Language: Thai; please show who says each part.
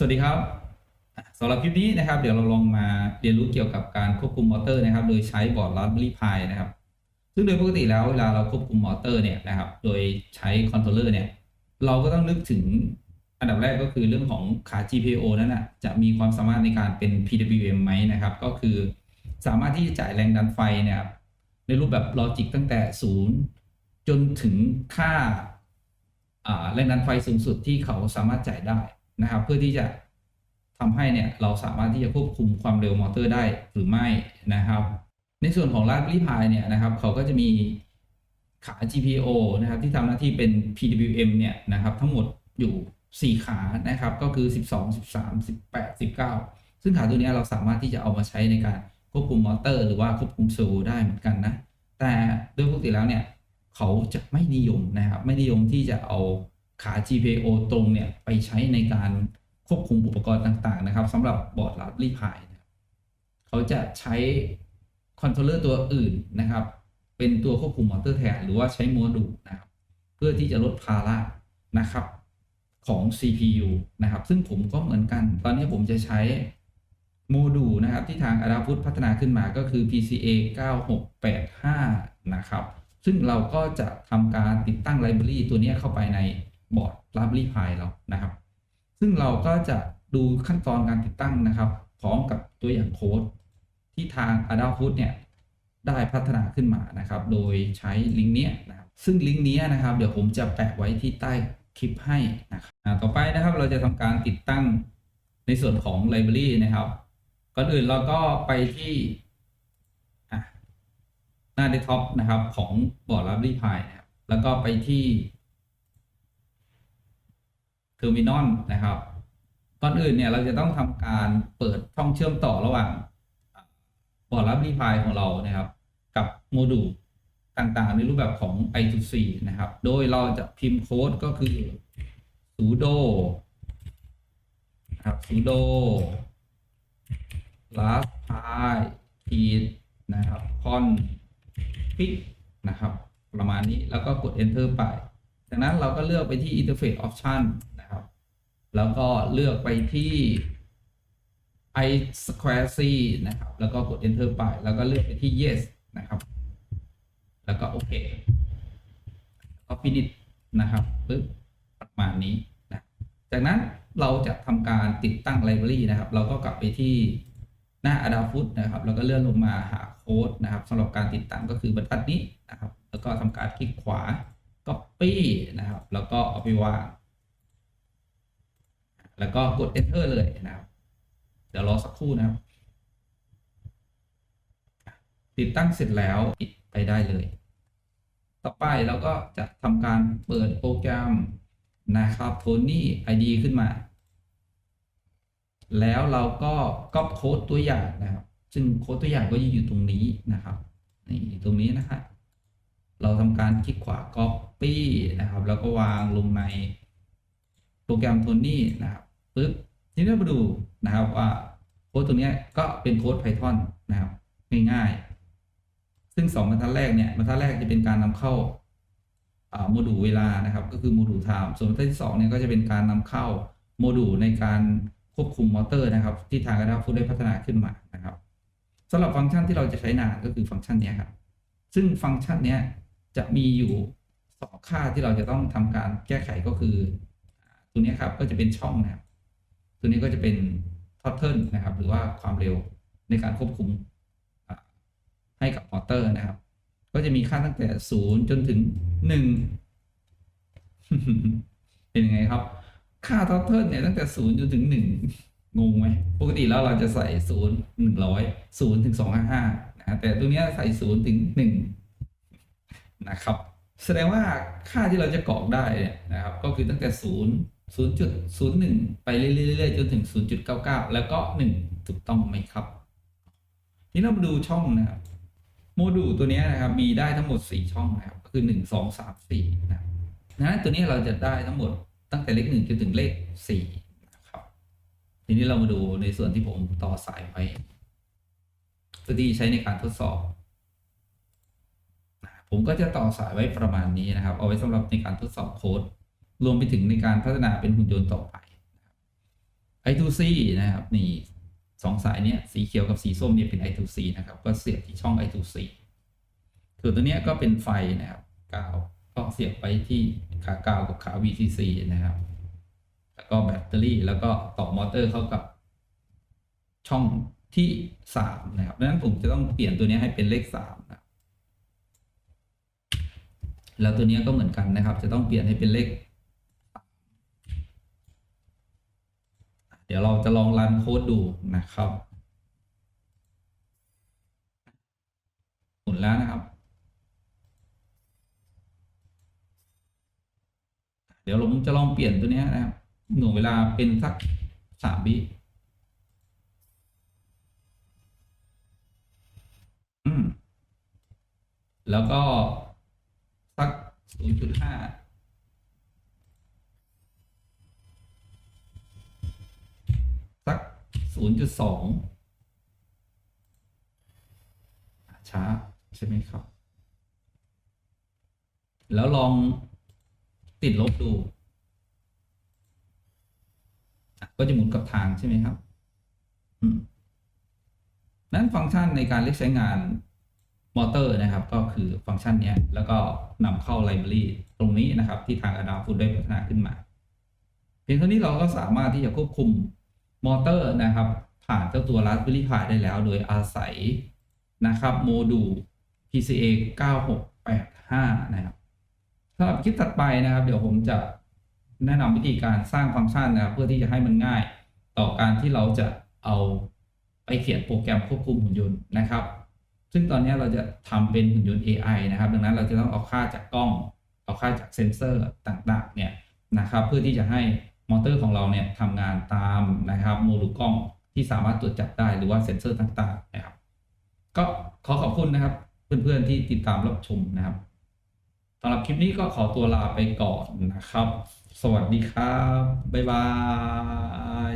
Speaker 1: สวัสดีครับสำหรับคลิปนี้นะครับ เดี๋ยวเราลองมาเรียนรู้เกี่ยวกับการควบคุมมอเตอร์นะครับ โดยใช้บอร์ด Raspberry Pi นะครับ ซึ่งโดยปกติแล้วเวลาเราควบคุมมอเตอร์เนี่ยนะครับ โดยใช้คอนโทรลเลอร์เนี่ย เราก็ต้องนึกถึงอันดับแรกก็คือเรื่องของขา GPIO นั้นนะจะมีความสามารถในการเป็น PWM ไหมนะครับ ก็คือสามารถที่จะจ่ายแรงดันไฟเนี่ยครับในรูปแบบลอจิกตั้งแต่ 0 จนถึงค่าแรงดันไฟสูงสุดที่เขาสามารถจ่ายได้ นะครับ เพื่อที่จะทำให้เนี่ยเราสามารถที่จะควบคุมความเร็วมอเตอร์ได้หรือไม่นะครับ ในส่วนของ Raspberry Pi เนี่ยนะครับเขาก็จะมีขา GPO นะครับที่ทำหน้าที่เป็น PWM เนี่ยนะครับทั้งหมดอยู่ 4 ขานะครับก็คือ 12 13 18 19 ซึ่งขาตัวนี้เราสามารถที่จะเอามาใช้ในการควบคุมมอเตอร์ หรือว่าควบคุมเซลล์ได้เหมือนกันนะแต่โดยปกติแล้วเนี่ยเขาจะไม่นิยมนะครับไม่นิยมที่จะเอา ขา GPIO ตรงเนี่ยไปใช้ในการควบคุมอุปกรณ์ต่างๆนะครับสำหรับบอร์ด Raspberry Pi เขาจะใช้คอนโทรลเลอร์ตัวอื่นนะครับ เป็นตัวควบคุมมอเตอร์แทนหรือว่าใช้โมดูลนะครับ เพื่อที่จะลดภาระนะครับของ CPU นะครับ ซึ่งผมก็เหมือนกัน ตอนนี้ผมจะใช้โมดูลนะครับ ที่ทาง a d a p u t พัฒนาขึ้นมาก็คือ PCA 9685 นะครับ ซึ่งเราก็จะทำการติดตั้งไลบรารีตัวนี้เข้าไปใน บอร์ด Raspberry Pi เรานะครับ ซึ่งเราก็จะดูขั้นตอนการติดตั้งนะครับ พร้อมกับตัวอย่างโค้ดที่ทาง a d a p u t เนี่ยได้พัฒนาขึ้นมานะครับ โดยใช้ลิงก์เนี้ยนะครับ ซึ่งลิงก์นี้นะครับ เดี๋ยวผมจะแปะไว้ที่ใต้คลิปให้นะครับต่อไปนะครับเราจะทำการติดตั้งในส่วนของ Library นะครับ ก่อนอื่นเราก็ไปที่หน้าเดสก์ท็อปนะครับของบอร์ด Raspberry Pi นะครับแล้วก็ไปที่ Terminal นะครับก่อนอื่นเนี่ยเราจะต้องทำการเปิดช่องเชื่อมต่อระหว่างบอร์ด Raspberry Pi ของเรานะครับ กับโมดูลต่างๆ ในรูปแบบของ I2C นะครับ โดยเราจะพิมพ์โค้ดก็คือ sudo นะครับ sudo raspy pi นะครับ config นะครับ ประมาณนี้แล้วก็กด enter ไป จากนั้นเราก็เลือกไปที่ interface option แล้วก็เลือกไปที่ i square c นะครับ แล้วก็กด enter ไป แล้วก็เลือกไปที่ yes นะครับ แล้วก็โอเคก็ finish นะครับปึ๊บประมาณนี้นะจากนั้นเราจะทำการติดตั้ง library นะครับ เราก็กลับไปที่หน้า Adafruit นะครับ แล้วก็เลื่อนลงมาหาโค้ดนะครับสำหรับการติดตั้งก็คือบรรทัดนี้นะครับ แล้วก็ทำการคลิกขวา copy นะครับ แล้วก็เอาไปวาง แล้วก็กด enter เลยนะครับ เดี๋ยวรอสักครู่นะครับ ติดตั้งเสร็จแล้วปิดไปได้เลย ต่อไปเราก็จะทำการเปิดโปรแกรมนะครับ Tony ID ขึ้นมา แล้วเราก็ก๊อปโค้ดตัวอย่างนะครับ ซึ่งโค้ดตัวอย่างก็จะอยู่ตรงนี้นะครับนี่ตรงนี้นะครับเราทำการคลิกขวา Copy นะครับ แล้วก็วางลงในโปรแกรม Tony นะครับ ปึ๊บทีนี้เรามาดูนะครับว่าโค้ดตัวนี้ก็เป็นโค้ด Python นะครับง่ายๆ ซึ่งสองบรรทัดแรกเนี่ยบรรทัดแรกจะเป็นการนำเข้าโมดูลเวลานะครับ ก็คือโมดูล time ส่วนบรรทัดที่สองเนี่ยก็จะเป็นการนำเข้าโมดูลในการควบคุมมอเตอร์นะครับ ที่ทาง a d a p u t ได้พัฒนาขึ้นมานะครับสำหรับฟังก์ชันที่เราจะใช้นานก็คือฟังก์ชันนี้ครับซึ่งฟังก์ชันนี้จะมีอยู่สองค่าที่เราจะต้องทำการแก้ไขก็คือ ตัวนี้ครับก็จะเป็นช่องนะครับ ตัวนี้ก็จะเป็นทอ t เทิลนะครับ หรือว่าความเร็วในการควบคุมให้กับมอเตอร์นะครับ ก็จะมีค่าตั้งแต่ศูนย์จนถึงหนึ่งเป็นยังไงครับ ค่าทอ t เทิลเนี่ยตั้งแต่ศูนย์จนถึงหนึ่งงงไหมปกติแล้วเราจะใส่ศูนย์หนึ่งร้อยศูนย์ถึงสองห้าห้านะแต่ตัวนี้ใส่ศูนย์ถึงหนึ่งนะครับ แสดงว่าค่าที่เราจะกรอกได้เนี่ยนะครับ ก็คือตั้งแต่ศูนย์ ศูนย์จุดศูนย์หนึ่งไปเรื่อยๆจนถึงศูนย์จุดเก้าเก้าแล้วก็หนึ่งถูกต้องไหมครับ ทีนี้เรามาดูช่องนะครับโมดูลตัวนี้นะครับมีได้ทั้งหมด 4 ช่องนะครับคือ 1 2 3 4นะนะตัวนี้เราจะได้ทั้งหมดตั้งแต่เลข1จนถึงเลข4นะครับทีนี้เรามาดูในส่วนที่ผมต่อสายไว้เพื่อที่ใช้ในการทดสอบ ผมก็จะต่อสายไว้ประมาณนี้นะครับ เอาไว้สำหรับในการทดสอบโค้ด รวมไปถึงในการพัฒนาเป็นหุ่นยนต์ต่อไป I2C นะครับนี่สองสายเนี้ยสีเขียวกับสีส้มเนี่ยเป็น I2C นะครับ ก็เสียบที่ช่อง I2C ส่วนตัวเนี้ยก็เป็นไฟนะครับกาวก็เสียบไปที่ขากาวกับขา VCC นะครับ แล้วก็แบตเตอรี่แล้วก็ต่อมอเตอร์เข้ากับช่องที่สามนะครับดังนั้นผมจะต้องเปลี่ยนตัวนี้ให้เป็นเลขสามนะครับแล้วตัวนี้ก็เหมือนกันนะครับ จะต้องเปลี่ยนให้เป็นเลข เดี๋ยวเราจะลองรันโค้ดดูนะครับหมุนแล้วนะครับ เดี๋ยวผมจะลองเปลี่ยนตัวนี้นะครับหน่วงเวลาเป็นสักสามวิแล้วก็สัก 0.5 0.2ช้า ใช่ไหมครับ แล้วลองติดลบดู ก็จะหมุนกับทางใช่ไหมครับนั้นฟังก์ชันในการเรียกใช้งานมอเตอร์นะครับ ก็คือฟังก์ชันนี้แล้วก็นำเข้าไลบรารีตรงนี้นะครับ ที่ทาง Adafruit ได้พัฒนาขึ้นมา เพียงเท่านี้เราก็สามารถที่จะควบคุม มอเตอร์นะครับ ผ่านเจ้าตัว Raspberry Pi ได้แล้ว โดยอาศัยนะครับโมดูล PCA 9685 นะครับสำหรับคลิปถัดไปนะครับ เดี๋ยวผมจะแนะนำวิธีการสร้างฟังก์ชันนะครับ เพื่อที่จะให้มันง่ายต่อการที่เราจะเอาไปเขียนโปรแกรมควบคุมหุ่นยนต์นะครับ ซึ่งตอนนี้เราจะทำเป็นหุ่นยนต์ AI นะครับ ดังนั้นเราจะต้องเอาค่าจากกล้อง เอาค่าจากเซ็นเซอร์ต่างๆ เนี่ยนะครับ เพื่อที่จะให้ มอเตอร์ของเราเนี่ยทำงานตามนะครับโมดูลกล้องที่สามารถตรวจจับได้หรือว่าเซ็นเซอร์ต่างๆนะครับ ก็ขอขอบคุณนะครับ เพื่อนๆที่ติดตามรับชมนะครับสำหรับคลิปนี้ก็ขอตัวลาไปก่อนนะครับ สวัสดีครับ บ๊ายบาย